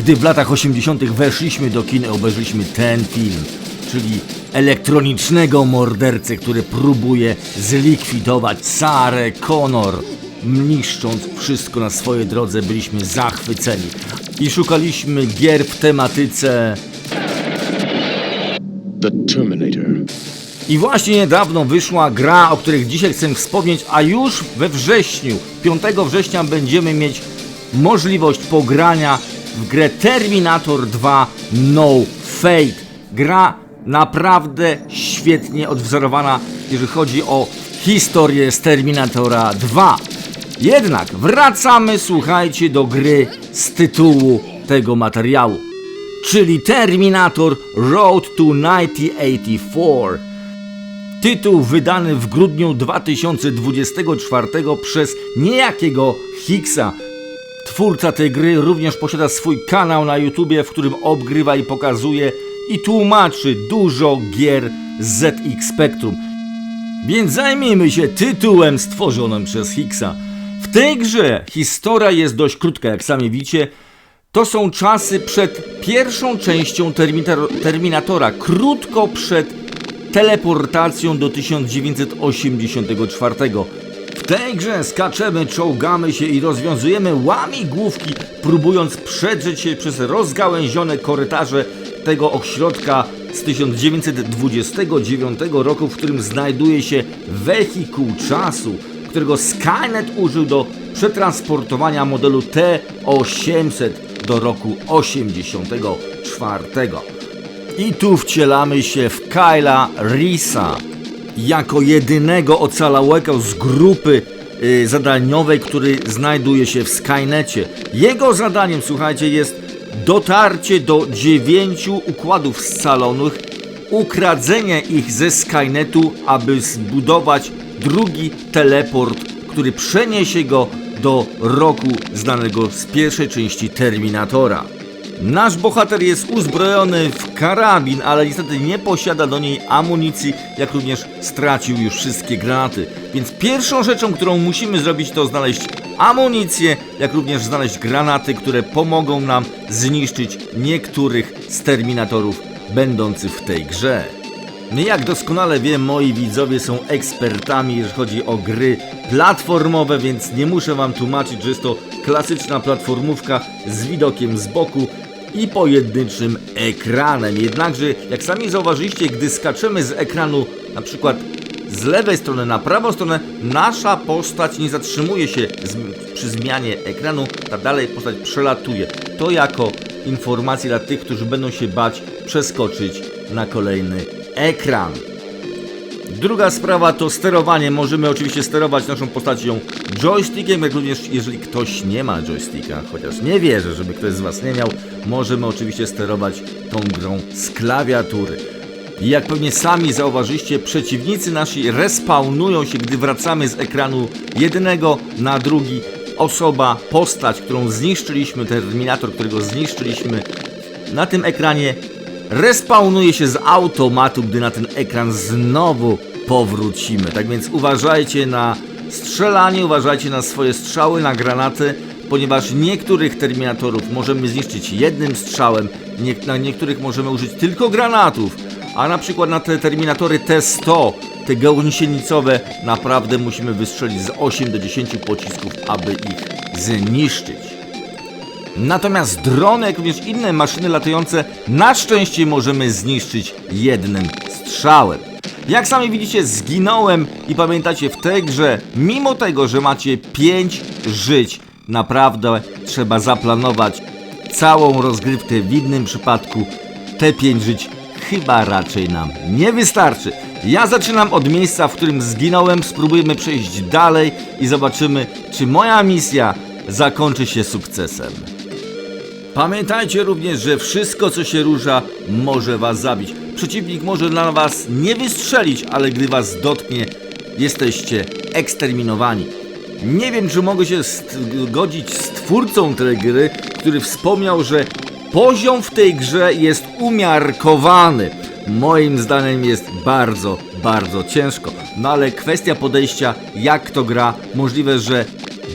gdy w latach 80. weszliśmy do kin i obejrzeliśmy ten film, czyli elektronicznego mordercę, który próbuje zlikwidować Sarę Connor. Niszcząc wszystko na swojej drodze, byliśmy zachwyceni i szukaliśmy gier w tematyce The Terminator. I właśnie niedawno wyszła gra, o której dzisiaj chcę wspomnieć, a już we wrześniu, 5 września będziemy mieć możliwość pogrania w grę Terminator 2 No Fate. Gra naprawdę świetnie odwzorowana, jeżeli chodzi o historię z Terminatora 2. Jednak wracamy, słuchajcie, do gry z tytułu tego materiału, czyli Terminator Road to 1984. Tytuł wydany w grudniu 2024 przez niejakiego Hicksa. Twórca tej gry również posiada swój kanał na YouTubie, w którym obgrywa i pokazuje i tłumaczy dużo gier ZX Spectrum. Więc zajmijmy się tytułem stworzonym przez Hicksa. W tej grze historia jest dość krótka, jak sami widzicie. To są czasy przed pierwszą częścią Terminator, Terminatora, krótko przed teleportacją do 1984. Tej grze skaczemy, czołgamy się i rozwiązujemy łamigłówki, próbując przedrzeć się przez rozgałęzione korytarze tego ośrodka z 1929 roku, w którym znajduje się wehikuł czasu, którego Skynet użył do przetransportowania modelu T-800 do roku 84. I tu wcielamy się w Kyla Risa jako jedynego ocalałego z grupy y, zadaniowej, który znajduje się w Skynecie. Jego zadaniem, słuchajcie, jest dotarcie do dziewięciu układów scalonych, ukradzenie ich ze Skynetu, aby zbudować drugi teleport, który przeniesie go do roku znanego z pierwszej części Terminatora. Nasz bohater jest uzbrojony w karabin, ale niestety nie posiada do niej amunicji, jak również stracił już wszystkie granaty. Więc pierwszą rzeczą, którą musimy zrobić, to znaleźć amunicję, jak również znaleźć granaty, które pomogą nam zniszczyć niektórych z terminatorów będących w tej grze. Jak doskonale wiem, moi widzowie są ekspertami, jeżeli chodzi o gry platformowe, więc nie muszę wam tłumaczyć, że jest to klasyczna platformówka z widokiem z boku i pojedynczym ekranem. Jednakże, jak sami zauważyliście, gdy skaczemy z ekranu na przykład z lewej strony na prawą stronę, nasza postać nie zatrzymuje się przy zmianie ekranu, ta dalej postać przelatuje. To jako informacja dla tych, którzy będą się bać przeskoczyć na kolejny ekran. Druga sprawa to sterowanie. Możemy oczywiście sterować naszą postacią joystickiem, jak również jeżeli ktoś nie ma joysticka, chociaż nie wierzę, żeby ktoś z Was nie miał, możemy oczywiście sterować tą grą z klawiatury. I jak pewnie sami zauważyliście, przeciwnicy nasi respawnują się, gdy wracamy z ekranu jednego na drugi. Osoba, postać, którą zniszczyliśmy, Terminator, którego zniszczyliśmy na tym ekranie respawnuje się z automatu, gdy na ten ekran znowu powrócimy. Tak więc uważajcie na strzelanie, uważajcie na swoje strzały, na granaty, ponieważ niektórych terminatorów możemy zniszczyć jednym strzałem, nie, na niektórych możemy użyć tylko granatów, a na przykład na te terminatory T100, te gąsienicowe, naprawdę musimy wystrzelić z 8 do 10 pocisków, aby ich zniszczyć. Natomiast drony, jak również inne maszyny latające, na szczęście możemy zniszczyć jednym strzałem. Jak sami widzicie, zginąłem i pamiętacie w tej grze, mimo tego, że macie 5 żyć, naprawdę trzeba zaplanować całą rozgrywkę. W innym przypadku te 5 żyć chyba raczej nam nie wystarczy. Ja zaczynam od miejsca, w którym zginąłem, spróbujemy przejść dalej i zobaczymy, czy moja misja zakończy się sukcesem. Pamiętajcie również, że wszystko co się rusza może was zabić. Przeciwnik może na was nie wystrzelić, ale gdy was dotknie, jesteście eksterminowani. Nie wiem, czy mogę się zgodzić z twórcą tej gry, który wspomniał, że poziom w tej grze jest umiarkowany. Moim zdaniem jest bardzo, bardzo ciężko. No ale kwestia podejścia, jak to gra, możliwe, że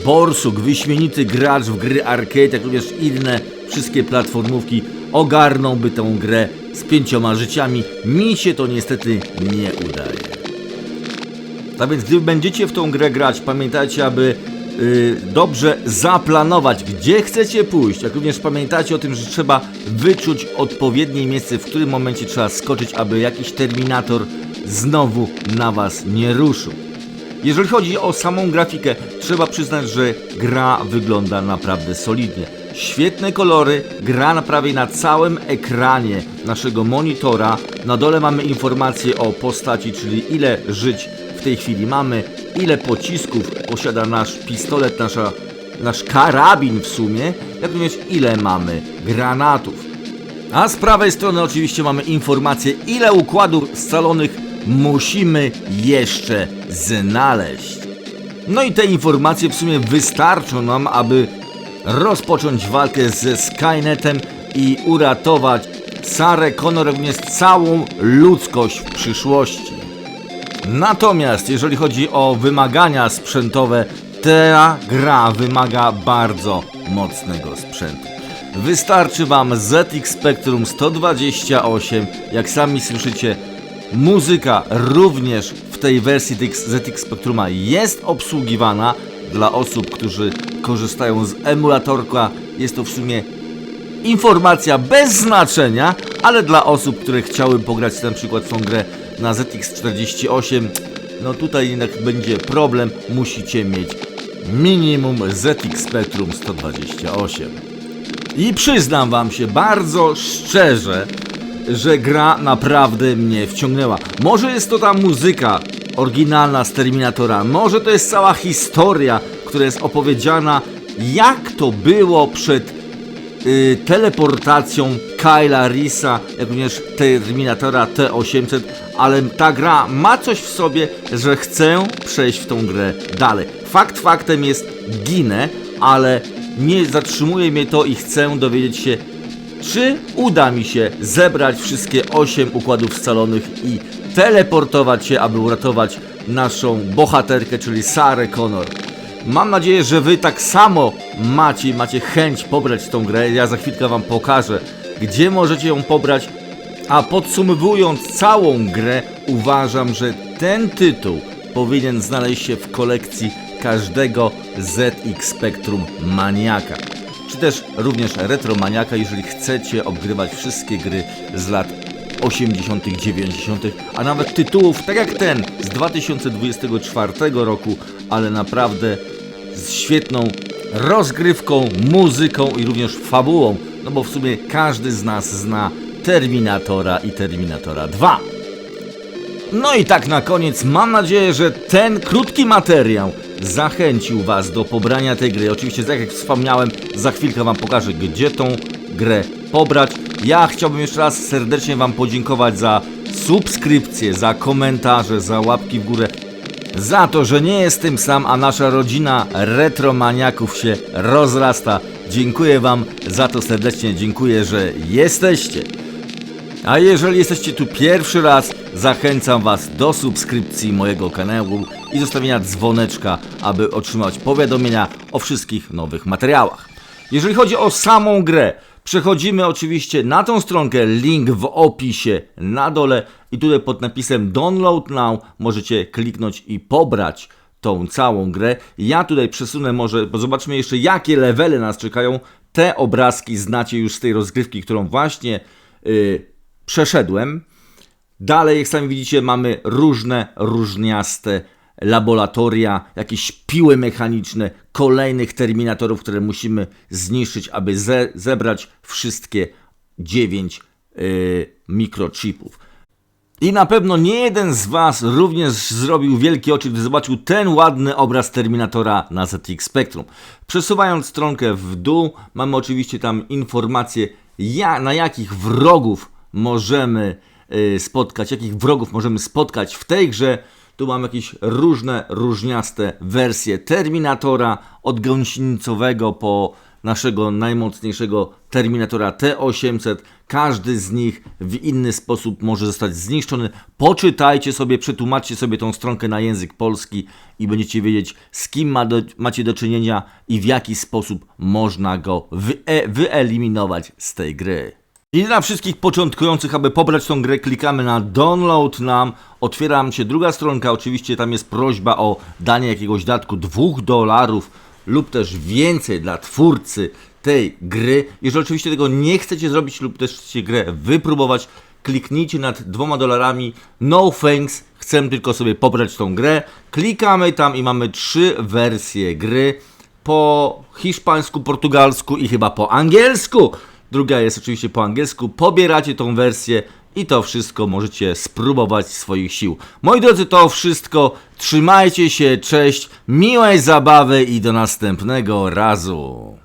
Borsuk, wyśmienity gracz w gry arcade, jak również inne wszystkie platformówki ogarnąłby tę grę z pięcioma życiami. Mi się to niestety nie udaje. Tak więc gdy będziecie w tą grę grać, pamiętajcie, aby y, dobrze zaplanować, gdzie chcecie pójść. Jak również pamiętajcie o tym, że trzeba wyczuć odpowiednie miejsce, w którym momencie trzeba skoczyć, aby jakiś terminator znowu na was nie ruszył. Jeżeli chodzi o samą grafikę, trzeba przyznać, że gra wygląda naprawdę solidnie. Świetne kolory, gra prawie na całym ekranie naszego monitora. Na dole mamy informacje o postaci, czyli ile żyć w tej chwili mamy, ile pocisków posiada nasz pistolet, nasza, nasz karabin w sumie, jak również ile mamy granatów. A z prawej strony oczywiście mamy informację, ile układów scalonych musimy jeszcze znaleźć. No i te informacje w sumie wystarczą nam, aby rozpocząć walkę ze Skynetem i uratować Sarę Connor, również całą ludzkość w przyszłości. Natomiast jeżeli chodzi o wymagania sprzętowe, ta gra wymaga bardzo mocnego sprzętu. Wystarczy Wam ZX Spectrum 128, jak sami słyszycie, muzyka również w tej wersji ZX Spectruma jest obsługiwana dla osób, którzy korzystają z emulatorka. Jest to w sumie informacja bez znaczenia, ale dla osób, które chciały pograć na przykład w tą grę na ZX48, no tutaj jednak będzie problem, musicie mieć minimum ZX Spectrum 128. I przyznam wam się bardzo szczerze, że gra naprawdę mnie wciągnęła. Może jest to ta muzyka oryginalna z Terminatora, może to jest cała historia, która jest opowiedziana, jak to było przed y, teleportacją Kyla Risa, jak również Terminatora T800, ale ta gra ma coś w sobie, że chcę przejść w tą grę dalej. Fakt faktem jest, ginę, ale nie zatrzymuje mnie to i chcę dowiedzieć się, czy uda mi się zebrać wszystkie 8 układów scalonych i teleportować się, aby uratować naszą bohaterkę, czyli Sarę Connor. Mam nadzieję, że wy tak samo macie, macie chęć pobrać tą grę. Ja za chwilkę wam pokażę, gdzie możecie ją pobrać. A podsumowując całą grę, uważam, że ten tytuł powinien znaleźć się w kolekcji każdego ZX Spectrum maniaka. Czy też również retromaniaka, jeżeli chcecie obgrywać wszystkie gry z lat 80., 90., a nawet tytułów tak jak ten z 2024 roku, ale naprawdę z świetną rozgrywką, muzyką i również fabułą, no bo w sumie każdy z nas zna Terminatora i Terminatora 2. No i tak na koniec mam nadzieję, że ten krótki materiał zachęcił Was do pobrania tej gry. Oczywiście, tak jak wspomniałem, za chwilkę Wam pokażę, gdzie tą grę pobrać. Ja chciałbym jeszcze raz serdecznie Wam podziękować za subskrypcje, za komentarze, za łapki w górę. Za to, że nie jestem sam, a nasza rodzina retromaniaków się rozrasta. Dziękuję Wam za to serdecznie, dziękuję, że jesteście. A jeżeli jesteście tu pierwszy raz, zachęcam Was do subskrypcji mojego kanału i zostawienia dzwoneczka, aby otrzymać powiadomienia o wszystkich nowych materiałach. Jeżeli chodzi o samą grę, przechodzimy oczywiście na tą stronkę, link w opisie na dole i tutaj pod napisem Download Now możecie kliknąć i pobrać tą całą grę. Ja tutaj przesunę może, bo zobaczmy jeszcze jakie levely nas czekają. Te obrazki znacie już z tej rozgrywki, którą właśnie yy, przeszedłem. Dalej, jak sami widzicie, mamy różne, różniaste laboratoria, jakieś piły mechaniczne, kolejnych terminatorów, które musimy zniszczyć, aby ze zebrać wszystkie 9 yy, mikrochipów. I na pewno nie jeden z Was również zrobił wielkie oczy, gdy zobaczył ten ładny obraz Terminatora na ZX Spectrum. Przesuwając stronkę w dół, mamy oczywiście tam informacje, ja, na jakich wrogów możemy y, spotkać, jakich wrogów możemy spotkać w tej grze. Tu mam jakieś różne, różniaste wersje Terminatora, od gąsienicowego po naszego najmocniejszego Terminatora T800. Każdy z nich w inny sposób może zostać zniszczony. Poczytajcie sobie, przetłumaczcie sobie tą stronkę na język polski i będziecie wiedzieć, z kim ma do, macie do czynienia i w jaki sposób można go wye, wyeliminować z tej gry. I dla wszystkich początkujących, aby pobrać tą grę, klikamy na download nam, otwiera nam się druga stronka, oczywiście tam jest prośba o danie jakiegoś datku 2 dolarów lub też więcej dla twórcy tej gry. Jeżeli oczywiście tego nie chcecie zrobić lub też chcecie grę wypróbować, kliknijcie nad dwoma dolarami no thanks, chcę tylko sobie pobrać tą grę. Klikamy tam i mamy trzy wersje gry po hiszpańsku, portugalsku i chyba po angielsku. Druga jest oczywiście po angielsku. Pobieracie tą wersję i to wszystko możecie spróbować swoich sił. Moi drodzy, to wszystko. Trzymajcie się, cześć, miłej zabawy i do następnego razu.